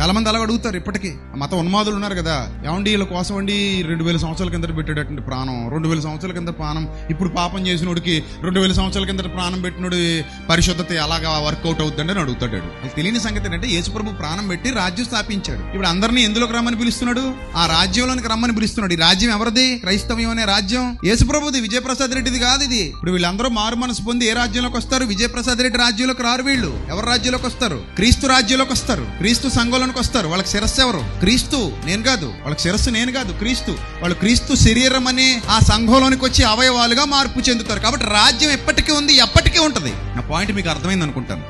చాలా మంది అలా అడుగుతారు ఇప్పటికీ. మత ఉన్మాదులు ఉన్నారు కదా. ఏమండి వీళ్ళ కోసం అండి రెండు వేల సంవత్సరాల కింద పెట్టేటటువంటి ప్రాణం. రెండు వేల సంవత్సరాల కింద ప్రాణం. ఇప్పుడు పాపం చేసినోడికి రెండు వేల సంవత్సరాల కింద ప్రాణం పెట్టినోడి పరిశుద్ధత ఎలాగా వర్కౌట్ అవుతుందని అని అడుగుతాడు అది తెలియని సంగతి ఏంటంటే యేసుప్రభు ప్రాణం పెట్టి రాజ్యం స్థాపించాడు. ఇప్పుడు అందరినీ ఎందులోకి రమ్మని పిలుస్తున్నాడు? ఆ రాజ్యంలోనికి రమ్మని పిలుస్తున్నాడు. ఈ రాజ్యం ఎవరిది? క్రైస్తవ్యం అనే రాజ్యం? యేసుప్రభుది విజయప్రసాద్ రెడ్డిది కాదు ఇది ఇప్పుడు వీళ్ళందరూ మారు మనసు పొంది ఏ రాజ్యంలోకి వస్తారు? విజయప్రసాద్ రెడ్డి రాజ్యంలోకి రారు వీళ్ళు. ఎవరి రాజ్యంలోకి వస్తారు? క్రీస్తు రాజ్యంలోకి వస్తారు. క్రీస్తు సంఘంలోనికి వస్తారు. వాళ్ళకి శిరస్సు ఎవరు? క్రీస్తు. నేను కాదు. వాళ్ళకి శిరస్సు నేను కాదు. క్రీస్తు. వాళ్ళు క్రీస్తు శరీరం అనే ఆ సంఘంలోనికి వచ్చి అవయవాలుగా మార్పు చెందుతారు. కాబట్టి రాజ్యం ఎప్పటికీ ఉంది ఎప్పటికీ ఉంటుంది. నా పాయింట్ మీకు అర్థమైంది అనుకుంటాను.